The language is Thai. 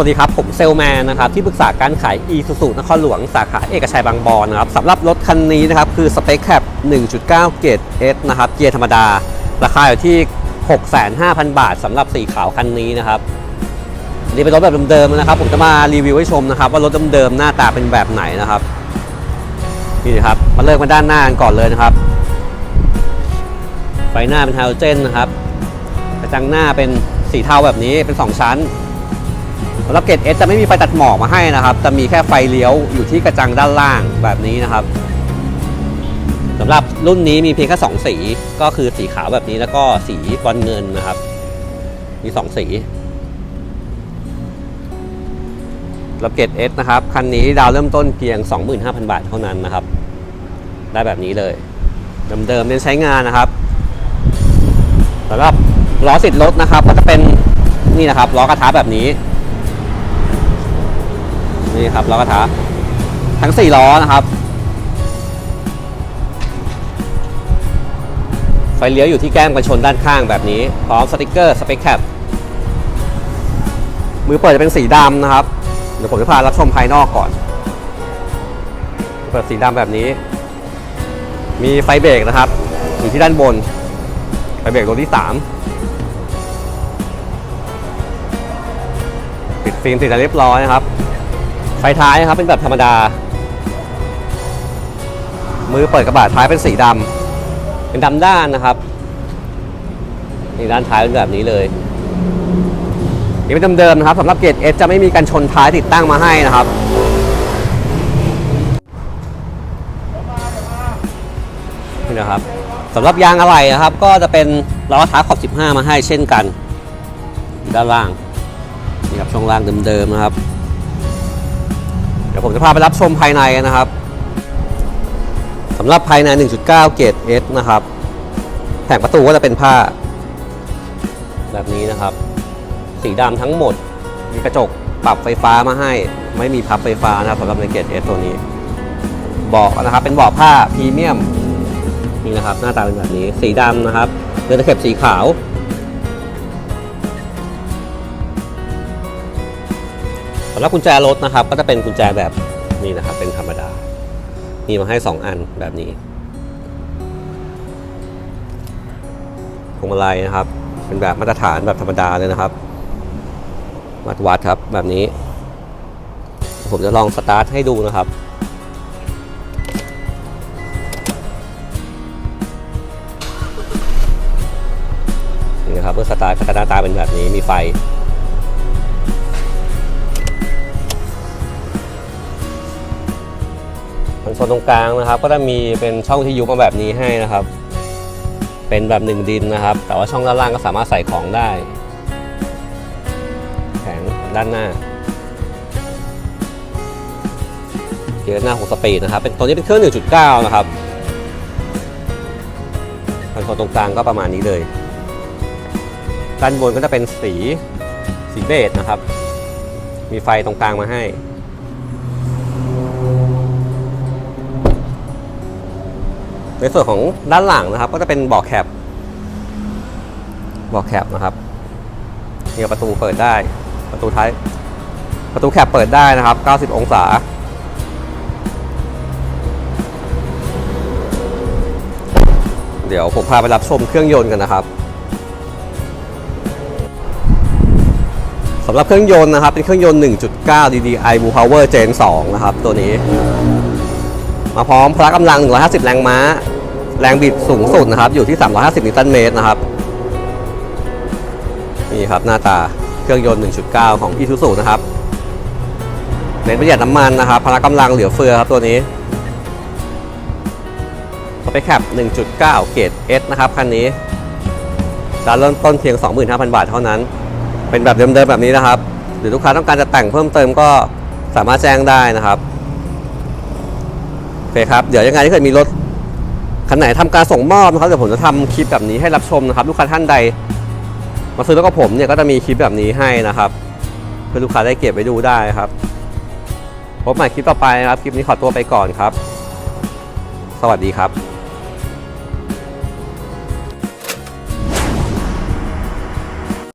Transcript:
สวัสดีครับ ผมเซลแมนนะครับที่ปรึกษาการขาย e s u s u นครหลวงสาขาเอกชัยบางบอนนะครับสำหรับรถคันนี้นะครับคือ Space Cap 1.9 เกรด S นะครับเกียร์ธรรมดา ราคาอยู่ที่ 65,000 บาทสำหรับสีขาวคันนี้นะครับอันนี่เป็นรถแบบเดิมๆนะครับ ผมจะมารีวิวให้ชมนะครับว่ารถเดิมๆหน้าตาเป็นแบบไหนนะครับนี่ครับมาเริ่มกันด้านหน้ากันก่อนเลยนะครับไฟหน้าเป็นไฮโดรเจนนะครับกระจังหน้าเป็นสีเทาแบบนี้เป็น 2 ชั้น สำหรับเกรด S จะไม่มีไฟตัดหมอกมาให้นะครับ จะมีแค่ไฟเลี้ยวอยู่ที่กระจังด้านล่างแบบนี้นะครับสำหรับรุ่นนี้มีเพียงแค่2สี ก็คือสีขาวแบบนี้แล้วก็สีบอลเงินนะครับ มี 2 สีสำหรับเกรด S นะครับ คันนี้ดาวเริ่มต้นเพียง 25,000 บาทเท่านั้นนะครับ ได้แบบนี้เลยเดิมๆเน้นใช้งานนะครับสำหรับล้อสิทธิ์รถนะครับ ก็จะเป็นนี่นะครับล้อกระทะแบบนี้ นี่ครับล้อกระทะทั้ง 4 ล้อนะครับ ไฟเลี้ยวอยู่ที่แก้มกันชนด้านข้างแบบนี้ พร้อมสติกเกอร์สเปคแคปมือเปิดจะเป็นสีดำนะครับ เดี๋ยวผมจะพารับชมภายนอกก่อน เปิดสีดำแบบนี้ มีไฟเบรกนะครับ อยู่ที่ด้านบน ไฟเบรกตัวที่3ปิดฟิล์มติดเรียบร้อยนะครับ ไฟท้ายนะครับเป็นแบบธรรมดา มือเปิดกระบะท้ายเป็นสีดำเป็นดำด้านนะครับนี่ด้านท้ายเป็นแบบนี้เลยนี่เป็นเดิมๆนะครับสำหรับเกรด S จะไม่มีการชนท้ายติดตั้งมาให้นะครับนี่นะครับสำหรับยางอะไหล่นะครับ ก็จะเป็นล้อท้ายขอบ 15 มาให้เช่นกัน ด้านล่างนี่ครับช่องล่างเดิมๆนะครับ เดี๋ยวผมจะพาไปรับชมภายในนะครับสำหรับภายใน 1.9 เกรด S นะครับ แผงประตูก็จะเป็นผ้า แบบนี้นะครับ สีดำทั้งหมด มีกระจกปรับไฟฟ้ามาให้ ไม่มีพับไฟฟ้านะครับสำหรับในเกรด S ตัวนี้เบาะนะครับ เป็นเบาะผ้าพรีเมียมนี่นะครับ หน้าตาเป็นแบบนี้ สีดำนะครับเรือตะเข็บสีขาว สำหรับกุญแจรถนะครับ ก็จะเป็นกุญแจแบบนี้นะครับ เป็นธรรมดา มีมาให้ 2 อันแบบนี้พวงมาลัยนะครับ เป็นแบบมาตรฐานแบบธรรมดาเลยนะครับมัดวัดครับแบบนี้ ผมจะลองสตาร์ทให้ดูนะครับนี่นะครับเมื่อสตาร์ทก็จะหน้าตาเป็นแบบนี้มีไฟ คอนโซลตรงกลางนะครับ ก็จะมีเป็นช่องที่ยุบมาแบบนี้ให้นะครับ เป็นแบบหนึ่งดินนะครับ แต่ว่าช่องด้านล่างก็สามารถใส่ของได้ แผงด้านหน้าเกียร์หน้าของสปีดนะครับ เป็นตัวนี้เป็นเครื่อง 1.9 นะครับคอนโซลตรงกลางก็ประมาณนี้เลยด้านบนก็จะเป็นสีสีเบจนะครับ มีไฟตรงกลางมาให้ ในส่วนของด้านหลังนะครับ ก็จะเป็นเบาะแคปเบาะแคปนะครับนี่ประตูเปิดได้ ประตูท้ายประตูแคปเปิดได้นะครับ 90 องศา เดี๋ยวผมพาไปรับชมเครื่องยนต์กันนะครับสำหรับเครื่องยนต์นะครับ เป็นเครื่องยนต์ 1.9 DDI Blue Power Gen 2 นะครับ ตัวนี้ มาพร้อมพละกำลัง 150 แรงม้า แรงบิดสูงสุดนะครับ อยู่ที่ 350 นิวตันเมตรนะครับ นี่ครับหน้าตาเครื่องยนต์ 1.9 ของ Isuzu นะครับ เน้นประหยัดน้ำมันนะครับ พละกำลังเหลือเฟือครับตัวนี้สเปคแคป1.9 เกรด S นะครับคันนี้จะเริ่มต้นเพียง 25,000 บาทเท่านั้น เป็นแบบเดิมๆแบบนี้นะครับ หรือลูกค้าต้องการจะแต่งเพิ่มเติมก็สามารถแจ้งได้นะครับ โอเคครับ เดี๋ยวยังไงถ้าเกิดมีรถคันไหนทำการส่งมอบนะครับเดี๋ยวผมจะทำคลิปแบบนี้ให้รับชมนะครับ ลูกค้าท่านใด มาซื้อแล้วก็ผมเนี่ยก็จะมีคลิปแบบนี้ให้นะครับ เพื่อลูกค้าได้เก็บไปดูได้ครับพบใหม่คลิปต่อไปนะครับ คลิปนี้ขอตัวไปก่อนครับ สวัสดีครับ